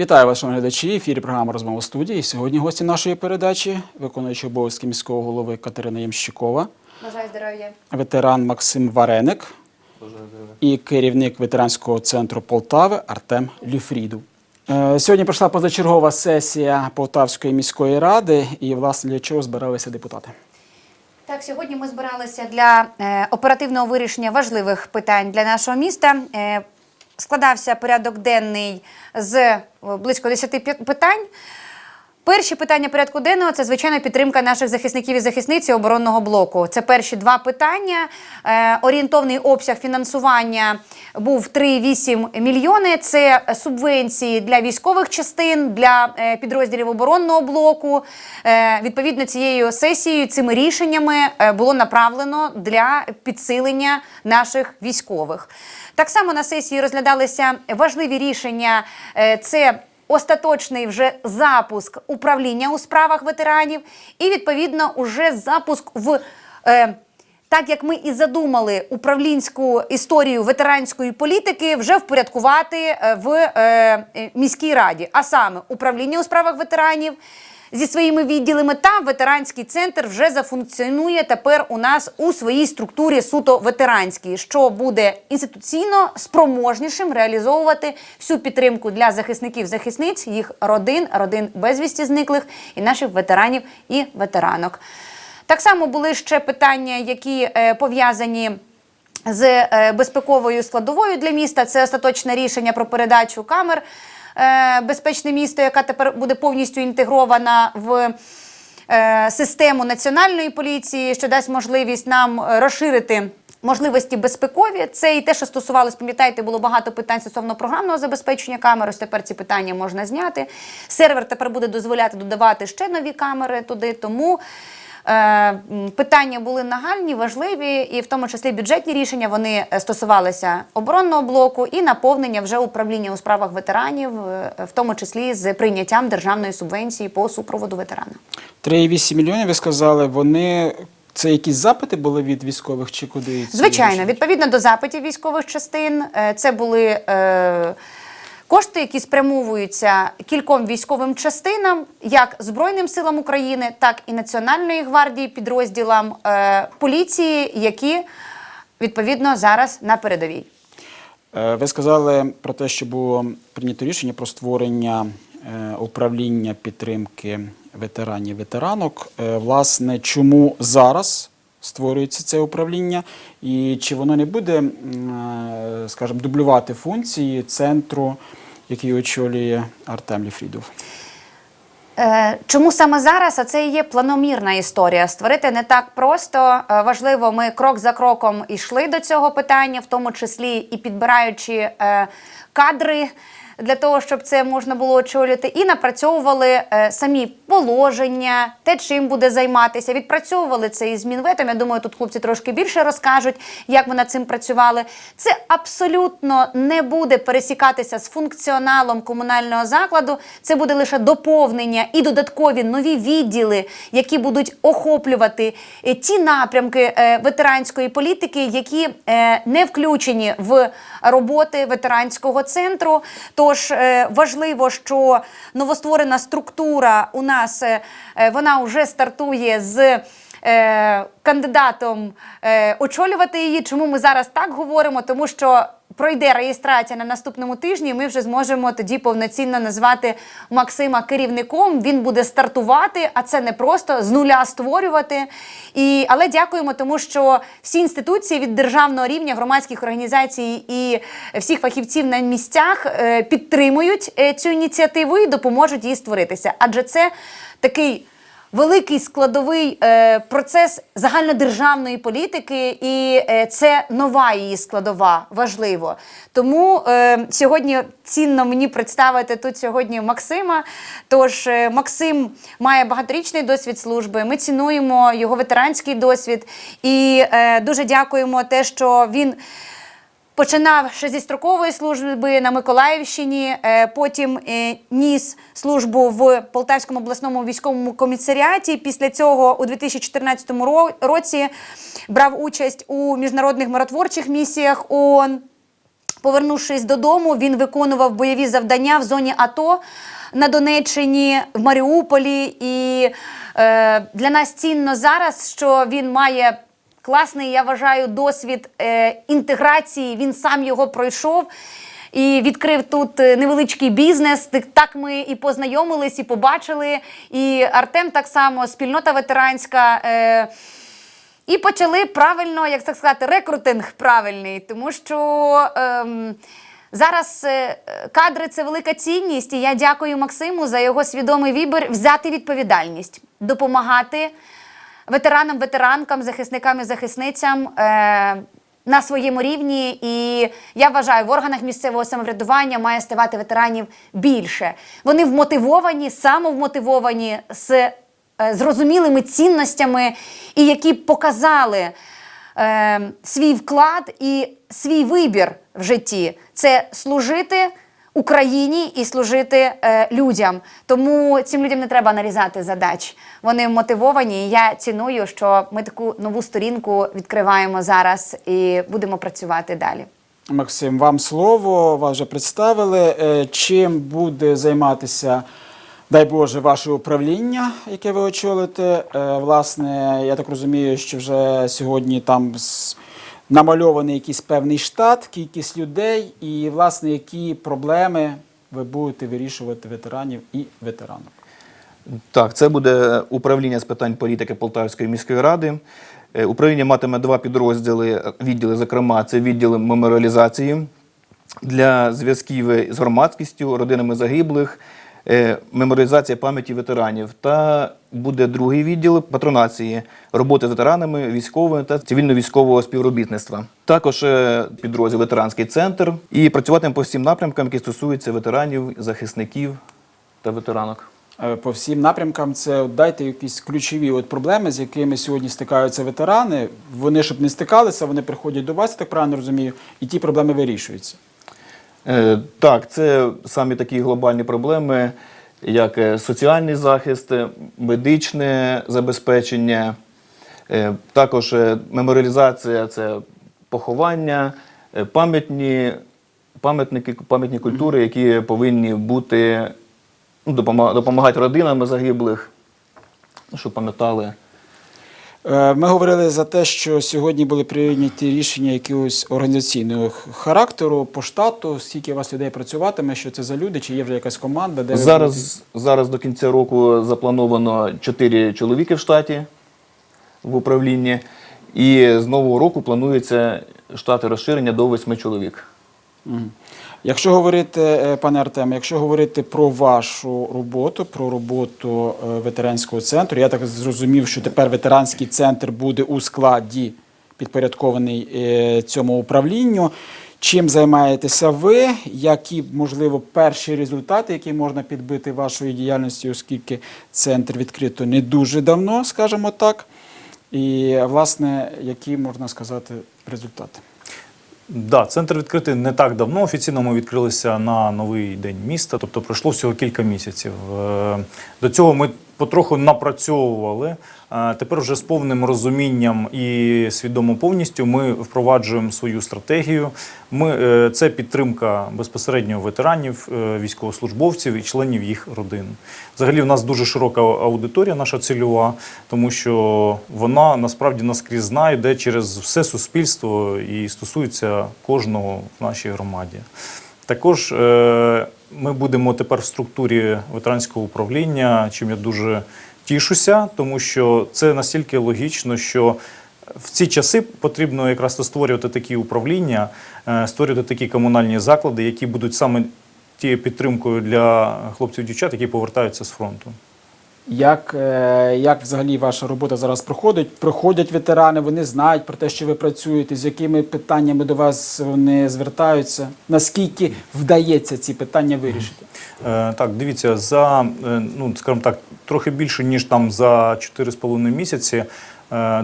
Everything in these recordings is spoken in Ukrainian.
Вітаю вас, шановні глядачі. В ефірі програма розмова студії. Сьогодні гості нашої передачі, виконуючий обов'язки міського голови Катерина Ямщикова, Бажаю здоров'я. ветеран Максим Вареник і керівник ветеранського центру Полтави Артем Люфрідов. Е, Сьогодні пройшла позачергова сесія Полтавської міської ради, і власне для чого збиралися депутати. Так, сьогодні ми збиралися для е, оперативного вирішення важливих питань для нашого міста. Е, складався порядок денний з близько 10 пі- питань. Перші питання порядку денного це звичайно підтримка наших захисників і захисниць оборонного блоку. Це перші два питання. Е, орієнтовний обсяг фінансування був 3,8 мільйони. Це субвенції для військових частин, для е, підрозділів оборонного блоку. Е, відповідно, цією сесією, цими рішеннями е, було направлено для підсилення наших військових. Так само на сесії розглядалися важливі рішення. Е, Це остаточний вже запуск управління у справах ветеранів, і відповідно уже запуск в. Е, так як ми і задумали управлінську історію ветеранської політики, вже впорядкувати е, в е, міській раді, а саме управління у справах ветеранів зі своїми відділами та ветеранський центр вже зафункціонує тепер у нас у своїй структурі суто ветеранській, що буде інституційно спроможнішим реалізовувати всю підтримку для захисників, захисниць, їх родин, родин безвісті зниклих і наших ветеранів і ветеранок. Так само були ще питання, які е, пов'язані з е, безпековою складовою для міста. Це остаточне рішення про передачу камер безпечне місто, яка тепер буде повністю інтегрована в. е, Систему національної поліції, що дасть можливість нам е, розширити можливості безпекові. Це і те, що стосувалось, пам'ятаєте, було багато питань стосовно програмного забезпечення камер. Ось тепер ці питання можна зняти. Сервер тепер буде дозволяти додавати ще нові камери туди. Тому Е, Питання були нагальні, важливі, і в тому числі бюджетні рішення вони е, стосувалися оборонного блоку і наповнення вже управління у справах ветеранів, е, в тому числі з прийняттям державної субвенції по супроводу ветерана. 3,8 мільйонів, ви сказали, вони це якісь запити були від військових чи куди? Звичайно, відповідно до запитів військових частин, е, це були е, кошти, які спрямовуються кільком військовим частинам, як Збройним силам України, так і Національної гвардії, підрозділам е, поліції, які відповідно зараз на передовій. Е, Ви сказали про те, що було прийнято рішення про створення е, управління підтримки ветеранів ветеранок. Е, Власне, чому зараз створюється це управління, і чи воно не буде, скажімо, дублювати функції центру, який очолює Артем Ліфрідов? Е, Чому саме зараз? А це і є планомірна історія. Створити не так просто. Е, Важливо, ми крок за кроком йшли до цього питання, в тому числі і підбираючи е, кадри. Для того щоб це можна було очолювати, і напрацьовували е, самі положення, те, чим буде займатися. Відпрацьовували це із Мінветом. Я думаю, тут хлопці трошки більше розкажуть, як ми над цим працювали. Це абсолютно не буде пересікатися з функціоналом комунального закладу. Це буде лише доповнення і додаткові нові відділи, які будуть охоплювати е, ті напрямки е, ветеранської політики, які не включені в роботи ветеранського центру. Тож е, важливо, що новостворена структура у нас е, е, вона вже стартує з. Е, Кандидатом е, очолювати її. Чому ми зараз так говоримо? Тому що пройде реєстрація на наступному тижні. і Ми вже зможемо тоді повноцінно назвати Максима керівником. Він буде стартувати, а це не просто з нуля створювати. І, але дякуємо, тому що всі інституції від державного рівня, громадських організацій і всіх фахівців на місцях е, підтримують е, цю ініціативу і допоможуть їй створитися. Адже це такий великий складовий е, процес загальнодержавної політики, і е, це нова її складова, важливо. Тому е, сьогодні цінно мені представити тут сьогодні Максима. Тож е, Максим має багаторічний досвід служби. Ми цінуємо його ветеранський досвід і е, дуже дякуємо те, що він Починав ще зі строкової служби на Миколаївщині, е, потім е, ніс службу в Полтавському обласному військовому комісаріаті. Після цього у 2014 році брав участь у міжнародних миротворчих місіях ООН. Повернувшись додому, він виконував бойові завдання в зоні АТО на Донеччині, в Маріуполі. І е, для нас цінно зараз, що він має класний, я вважаю, досвід е, інтеграції. Він сам його пройшов. І відкрив тут е, невеличкий бізнес. Так- ми і познайомились, і побачили. І Артем так само, спільнота ветеранська. Е, і почали правильно, як так сказати, рекрутинг правильний, тому що ем, зараз е, кадри це велика цінність, і я дякую Максиму за його свідомий вибір взяти відповідальність, допомагати ветеранам, ветеранкам, захисникам і захисницям. Е, на своєму рівні, і я вважаю, в органах місцевого самоврядування має ставати ветеранів більше. Вони вмотивовані, самовмотивовані з е, зрозумілими цінностями, і які показали е, свій вклад і свій вибір в житті це служити Україні і служити е, людям. Тому цим людям не треба нарізати задач. Вони мотивовані. І я ціную, що ми таку нову сторінку відкриваємо зараз і будемо працювати далі. Максим, вам слово, вас вже представили. Е, Чим буде займатися, дай Боже, ваше управління, яке ви очолите? Е, Власне, я так розумію, що вже сьогодні там намальований якийсь певний штат, кількість людей, і, власне, які проблеми ви будете вирішувати ветеранів і ветеранок. Так, це буде управління з питань політики Полтавської міської ради. Е, Управління матиме два підрозділи, е, відділи, зокрема, це відділ меморіалізації для зв'язків з громадськістю, родинами загиблих, меморіалізація пам'яті ветеранів. Та буде другий відділ патронації, роботи з ветеранами, військовими та цивільно-військового співробітництва. Також е, підрозділ ветеранський центр і працюватиме по всім напрямкам, які стосуються ветеранів, захисників та ветеранок. Е, По всім напрямкам це дайте якісь ключові от проблеми, з якими сьогодні стикаються ветерани. Вони щоб не стикалися, вони приходять до вас, так правильно розумію, і ті проблеми вирішуються. Е, Так, це самі такі глобальні проблеми, як е, соціальний захист, медичне забезпечення, е, також меморіалізація це поховання, пам'ятні, пам'ятники, пам'ятні культури, які повинні бути, ну, допомагати родинам загиблих, щоб пам'ятали. Е, Ми говорили за те, що сьогодні були прийняті рішення якогось організаційного характеру по штату, скільки у вас людей працюватиме, що це за люди, чи є вже якась команда, де? Зараз, зараз до кінця року заплановано 4 чоловіки в штаті в управлінні, і з нового року планується штати розширення до 8 чоловік. Мгм. Якщо говорити, е, пане Артеме, якщо говорити про вашу роботу, про роботу е, ветеранського центру, я так зрозумів, що тепер ветеранський центр буде у складі підпорядкований е, цьому управлінню. Чим займаєтеся ви? Які, можливо, перші результати, які можна підбити вашої діяльності, оскільки центр відкрито не дуже давно, скажімо так. І, власне, які можна сказати результати? Да, центр відкритий не так давно. Офіційно ми відкрилися на новий день міста, тобто пройшло всього кілька місяців. Е, До цього ми потроху напрацьовували. Е, Тепер вже з повним розумінням і свідомо повністю ми впроваджуємо свою стратегію. Ми, е, це підтримка безпосередньо ветеранів, е, військовослужбовців і членів їх родин. Взагалі, в нас дуже широка аудиторія, наша цільова, тому що вона насправді наскрізна йде через все суспільство і стосується кожного в нашій громаді. Також е, ми будемо тепер в структурі ветеранського управління, чим я дуже тішуся, тому що це настільки логічно, що в ці часи потрібно якраз створювати такі управління, е, створювати такі комунальні заклади, які будуть саме тією підтримкою для хлопців і дівчат, які повертаються з фронту. Як, е, як взагалі ваша робота зараз проходить? Проходять ветерани, вони знають про те, що ви працюєте, з якими питаннями до вас вони звертаються? Наскільки вдається ці питання вирішити? Е, Так, дивіться, за е, ну, скажімо так, трохи більше ніж там за 4,5 місяці.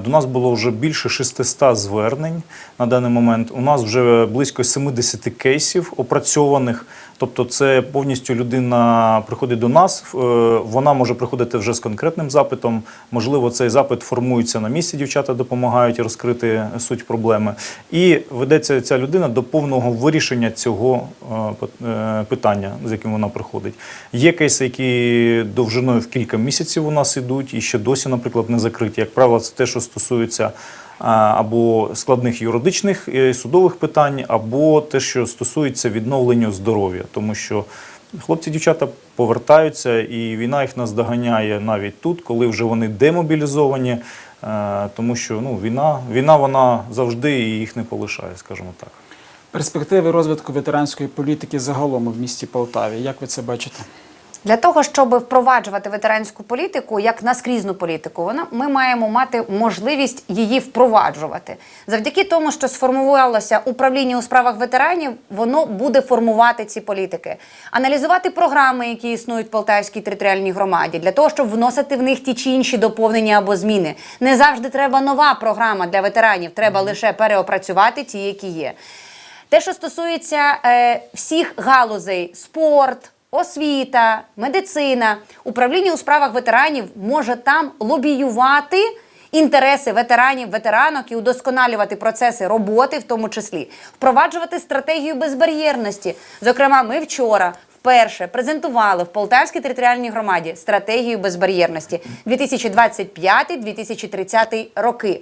До нас було вже більше 600 звернень на даний момент. У нас вже близько 70 кейсів опрацьованих. Тобто, це повністю людина приходить до нас. е, Вона може приходити вже з конкретним запитом. Можливо, цей запит формується на місці. Дівчата допомагають розкрити суть проблеми. І ведеться ця людина до повного вирішення цього е, е, питання, з яким вона приходить. Є кейси, які довжиною в кілька місяців у нас ідуть, і ще досі, наприклад, не закриті. Як правило, це те, що стосується або складних юридичних е, судових питань, або те, що стосується відновлення здоров'я, тому що хлопці, дівчата повертаються, і війна їх наздоганяє навіть тут, коли вже вони демобілізовані. е, Тому що ну, війна, війна вона завжди і їх не полишає, скажімо так. Перспективи розвитку ветеранської політики загалом в місті Полтаві. Як ви це бачите? Для того, щоб впроваджувати ветеранську політику як наскрізну політику, вона ми маємо мати можливість її впроваджувати. Завдяки тому, що сформувалося управління у справах ветеранів, воно буде формувати ці політики, аналізувати програми, які існують в Полтавській територіальній громаді, для того, щоб вносити в них ті чи інші доповнення або зміни. Не завжди треба нова програма для ветеранів, треба лише переопрацювати ті, які є. Те, що стосується е, всіх галузей, спорт, освіта, медицина, управління у справах ветеранів може там лобіювати інтереси ветеранів, ветеранок і удосконалювати процеси роботи, в тому числі, впроваджувати стратегію безбар'єрності. Зокрема, ми вчора. Вперше презентували в Полтавській територіальній громаді стратегію безбар'єрності 2025-2030 роки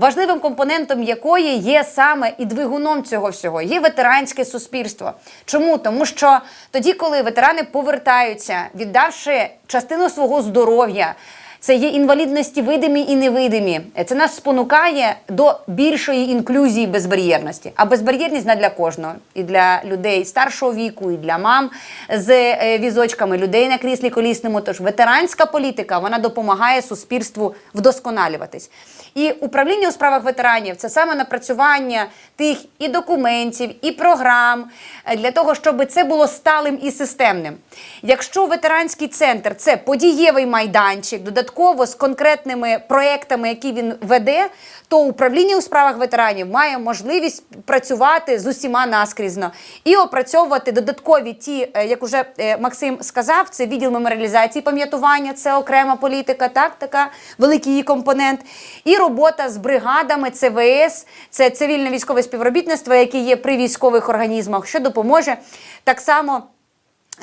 важливим компонентом якої є саме і двигуном цього всього є ветеранське суспільство. Чому? Тому що тоді, коли ветерани повертаються, віддавши частину свого здоров'я. Це є інвалідності видимі і невидимі. Це нас спонукає до більшої інклюзії безбар'єрності. А безбар'єрність не для кожного. І для людей старшого віку, і для мам з е, візочками, людей на кріслі колісному. Тож ветеранська політика вона допомагає суспільству вдосконалюватись. І управління у справах ветеранів це саме напрацювання тих і документів, і програм е, для того, щоб це було сталим і системним. Якщо ветеранський центр це подієвий майданчик, додатково з конкретними проектами, які він веде, то управління у справах ветеранів має можливість працювати з усіма наскрізно і опрацьовувати додаткові ті, е, як уже е, Максим сказав, це відділ меморіалізації пам'ятування, це окрема політика, так така великий її компонент. І робота з бригадами ЦВС, це цивільне військове співробітництво, яке є при військових організмах, що допоможе так само.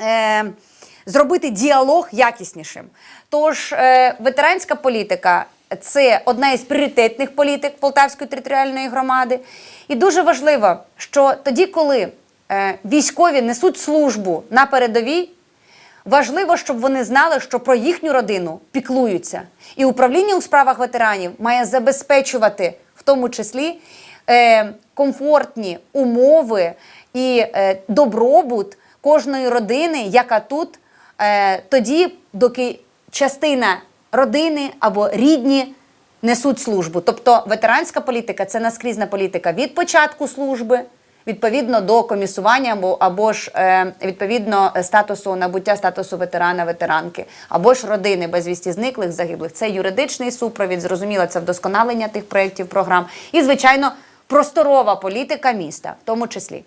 Е, Зробити діалог якіснішим. Тож е, ветеранська політика це одна із пріоритетних політик Полтавської територіальної громади. І дуже важливо, що тоді, коли е, військові несуть службу на передовій, Важливо, щоб вони знали, що про їхню родину піклуються. І управління у справах ветеранів має забезпечувати в тому числі е, комфортні умови і е, добробут кожної родини, яка тут е, тоді, доки частина родини або рідні несуть службу. Тобто ветеранська політика це наскрізна політика від початку служби відповідно до комісування або, або ж е, відповідно статусу набуття статусу ветерана, ветеранки, або ж родини безвісті зниклих, загиблих. Це юридичний супровід, зрозуміло, це вдосконалення тих проєктів, програм і, звичайно, просторова політика міста, в тому числі.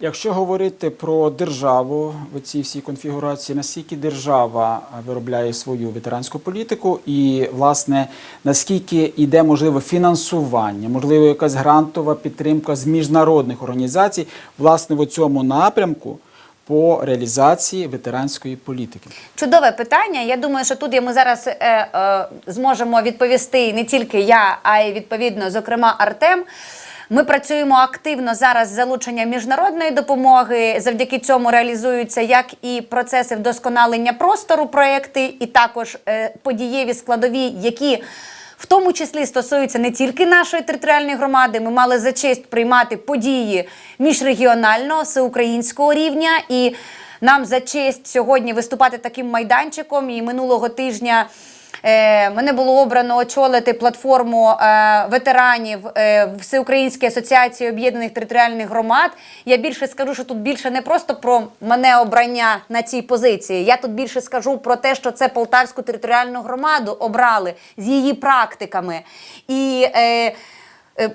Якщо говорити про державу в цій всій конфігурації, наскільки держава виробляє свою ветеранську політику, і власне наскільки йде можливо фінансування, можливо, якась грантова підтримка з міжнародних організацій, власне, в цьому напрямку по реалізації ветеранської політики? Чудове питання. Я думаю, що тут ми зараз е, е, зможемо відповісти не тільки я, а й відповідно, зокрема, Артем. Ми працюємо активно зараз з залученням міжнародної допомоги. Завдяки цьому реалізуються як і процеси вдосконалення простору проекти, і також е, подієві складові, які в тому числі стосуються не тільки нашої територіальної громади. Ми мали за честь приймати події міжрегіонального всеукраїнського рівня і. Нам за честь сьогодні виступати таким майданчиком. І минулого тижня мене було обрано очолити платформу е, ветеранів е, Всеукраїнської асоціації об'єднаних територіальних громад. Я більше скажу, що тут більше не просто про мене обрання на цій позиції. Я тут більше скажу про те, що це Полтавську територіальну громаду обрали з її практиками. І е, Е,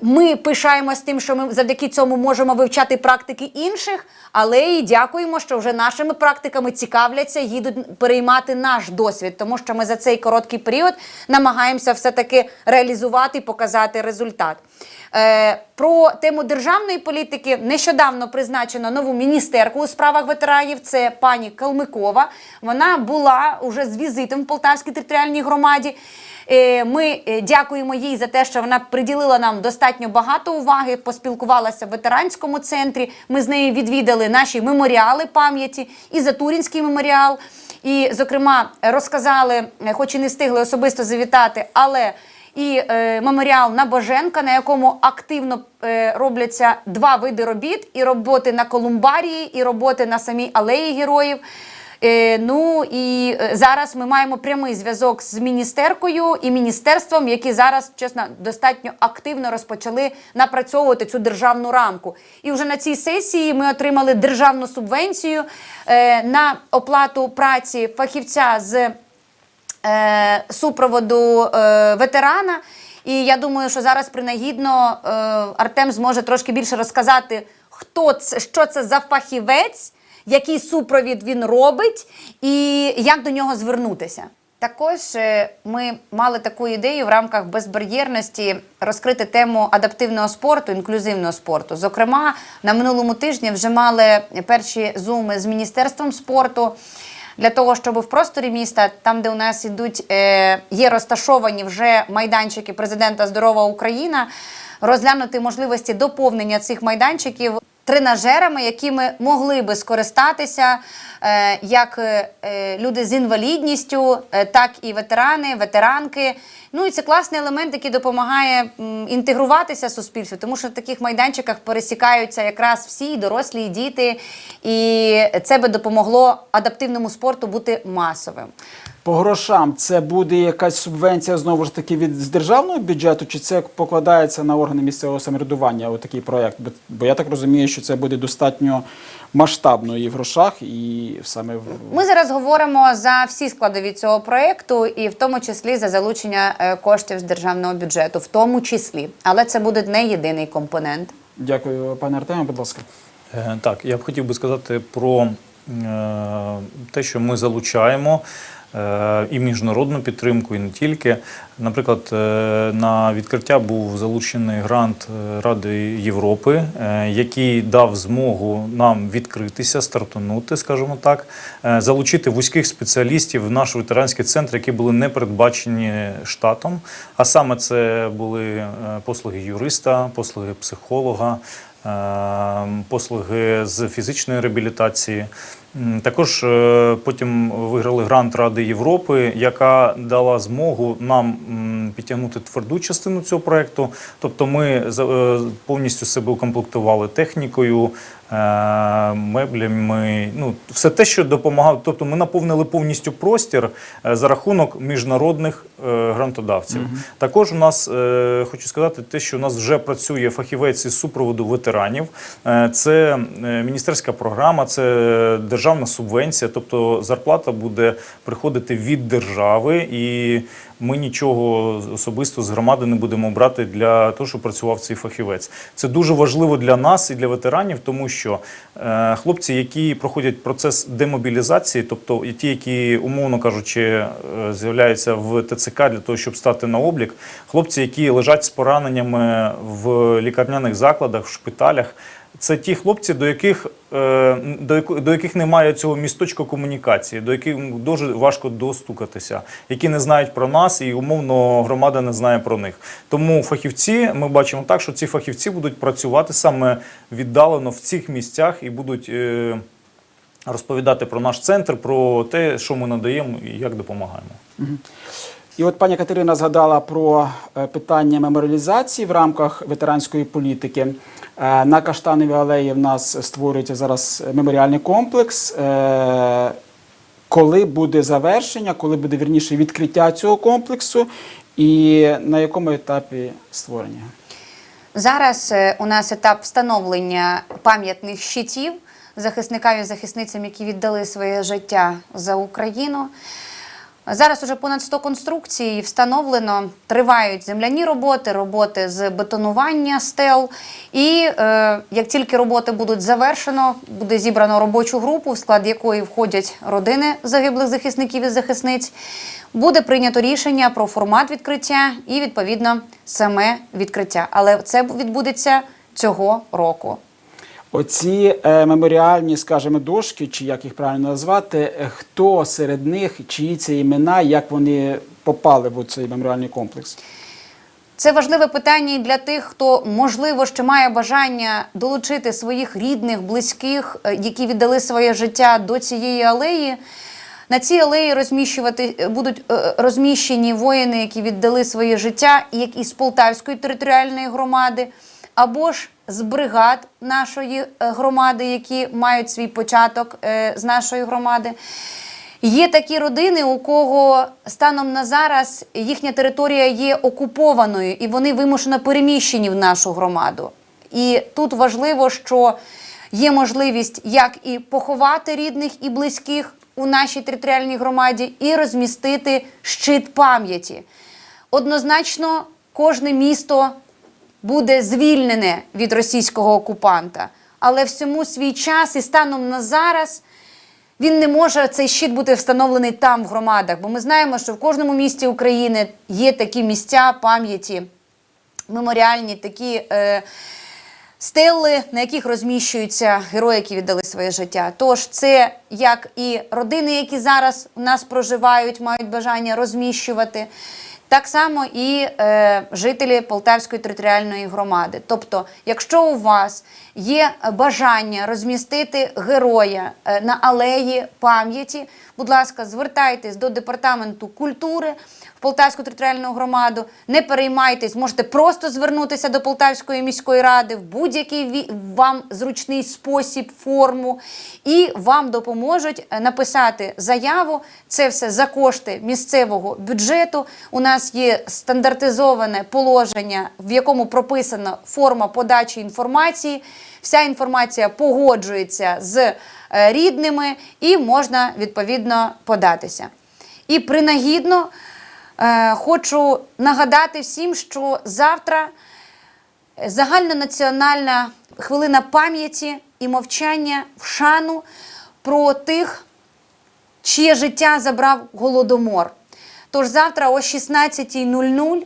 Ми пишаємось тим, що ми завдяки цьому можемо вивчати практики інших, але і дякуємо, що вже нашими практиками цікавляться, їдуть переймати наш досвід, тому що ми за цей короткий період намагаємося все-таки реалізувати і показати результат. Е, Про тему державної політики нещодавно призначено нову міністерку у справах ветеранів. Це пані Калмикова. Вона була уже з візитом в Полтавській територіальній громаді. Е, Ми е, дякуємо їй за те, що вона приділила нам достатньо багато уваги, поспілкувалася в ветеранському центрі. Ми з нею відвідали наші меморіали пам'яті і Затурінський меморіал. І, зокрема, розказали, хоч і не встигли особисто завітати, але і е, меморіал Набоженка, на якому активно е, робляться два види робіт: і роботи на Колумбарії, і роботи на самій алеї героїв. Е, ну і е, зараз ми маємо прямий зв'язок з міністеркою і міністерством, які зараз, чесно, достатньо активно розпочали напрацьовувати цю державну рамку. І вже на цій сесії ми отримали державну субвенцію е, на оплату праці фахівця з е, супроводу е, ветерана. І я думаю, що зараз принагідно е, Артем зможе трошки більше розказати, хто це, що це за фахівець, який супровід він робить, і як до нього звернутися. Також е, ми мали таку ідею в рамках безбар'єрності розкрити тему адаптивного спорту, інклюзивного спорту. Зокрема, на минулому тижні вже мали перші зуми з міністерством спорту для того, щоб в просторі міста, там, де у нас ідуть, е, є розташовані вже майданчики президента Здорова Україна, розглянути можливості доповнення цих майданчиків тренажерами, якими могли би скористатися е, як е, люди з інвалідністю, е, так і ветерани, ветеранки. Ну і це класний елемент, який допомагає м, інтегруватися суспільство, тому що в таких майданчиках пересікаються якраз всі і дорослі, і діти, і це би допомогло адаптивному спорту бути масовим. По грошам це буде якась субвенція знову ж таки від з державного бюджету, чи це покладається на органи місцевого самоврядування? Отакий проект? Бо, бо я так розумію, що це буде достатньо масштабно і в грошах, і саме в Ми зараз говоримо за всі складові цього проєкту, і в тому числі за залучення е, коштів з державного бюджету, в тому числі. Але це буде не єдиний компонент. дякую, пане Артеме. Будь ласка. Е, Так, я б хотів би сказати про е, те, що ми залучаємо і міжнародну підтримку, і не тільки. Наприклад, е, на відкриття був залучений грант е, Ради Європи, е, який дав змогу нам відкритися, стартанути, скажімо так, е, залучити вузьких спеціалістів в наш ветеранський центр, які були не передбачені штатом. А саме це були е, послуги юриста, послуги психолога. е, Послуги з фізичної реабілітації. Також е, потім виграли грант Ради Європи, яка дала змогу нам підтягнути тверду частину цього проєкту. Тобто ми е, повністю себе укомплектували технікою, е, меблями, ну все те, що допомагало. Тобто ми наповнили повністю простір за рахунок міжнародних грантодавців. Також у нас хочу сказати, те, що у нас вже працює фахівець із супроводу ветеранів. Це міністерська програма, це державна субвенція, тобто зарплата буде приходити від держави, і ми нічого особисто з громади не будемо брати для того, щоб працював цей фахівець. Це дуже важливо для нас і для ветеранів, тому що е, хлопці, які проходять процес демобілізації, тобто і ті, які, умовно кажучи, е, з'являються в ТЦК для того, щоб стати на облік, хлопці, які лежать з пораненнями в лікарняних закладах, в шпиталях. Це ті хлопці, до яких, е, до, яких немає цього місточка комунікації, до яких дуже важко достукатися, які не знають про нас, і умовно громада не знає про них. Тому фахівці ми бачимо так, що ці фахівці будуть працювати саме віддалено в цих місцях і будуть е, розповідати про наш центр, про те, що ми надаємо і як допомагаємо. І от пані Катерина згадала про е, питання меморіалізації в рамках ветеранської політики. Е, На Каштановій алеї в нас створюється зараз меморіальний комплекс. Е, коли буде завершення, коли буде вірніше відкриття цього комплексу, і на якому етапі створення? Зараз у нас етап встановлення пам'ятних щитів захисникам і захисницям, які віддали своє життя за Україну. Зараз уже понад 100 конструкцій встановлено, тривають земляні роботи, роботи з бетонування стел. І е, як тільки роботи будуть завершено, буде зібрано робочу групу, в склад якої входять родини загиблих захисників і захисниць. Буде прийнято рішення про формат відкриття і відповідно саме відкриття. Але це відбудеться цього року. Оці е, меморіальні, скажімо, дошки, чи як їх правильно назвати, е, хто серед них, чиї це імена, як вони попали в цей меморіальний комплекс? Це важливе питання і для тих, хто можливо ще має бажання долучити своїх рідних, близьких, е, які віддали своє життя до цієї алеї. На цій алеї розміщувати е, будуть розміщені воїни, які віддали своє життя, як із Полтавської територіальної громади, або ж з бригад нашої е, громади, які мають свій початок е, з нашої громади. Є такі родини, у кого станом на зараз їхня територія є окупованою, і вони вимушено переміщені в нашу громаду. І тут важливо, що є можливість як і поховати рідних і близьких у нашій територіальній громаді, і розмістити щит пам'яті. Однозначно, кожне місто буде звільнене від російського окупанта, але всьому свій час і станом на зараз. Він не може цей щит бути встановлений там в громадах, бо ми знаємо, що в кожному місті України є такі місця пам'яті, меморіальні, такі е, стели, на яких розміщуються герої, які віддали своє життя. Тож це як і родини, які зараз у нас проживають, мають бажання розміщувати. Так само і е, жителі Полтавської територіальної громади. Тобто, якщо у вас є бажання розмістити героя е, на алеї пам'яті, будь ласка, звертайтесь до департаменту культури в Полтавську територіальну громаду. Не переймайтесь, можете просто звернутися до Полтавської міської ради в будь-який вам зручний спосіб, форму, і вам допоможуть е, написати заяву. Це все за кошти місцевого бюджету. У нас є стандартизоване положення, в якому прописана форма подачі інформації. Вся інформація погоджується з е, рідними і можна відповідно податися. І принагідно е, хочу нагадати всім, що завтра загальнонаціональна хвилина пам'яті і мовчання в шану про тих, чиє життя забрав голодомор. Тож завтра о 16.00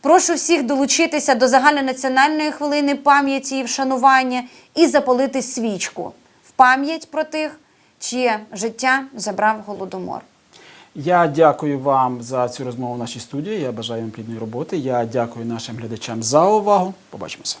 прошу всіх долучитися до загальнонаціональної хвилини пам'яті і вшанування і запалити свічку в пам'ять про тих, чиє життя забрав голодомор. Я дякую вам за цю розмову в нашій студії. Я бажаю вам плідної роботи. Я дякую нашим глядачам за увагу. Побачимося.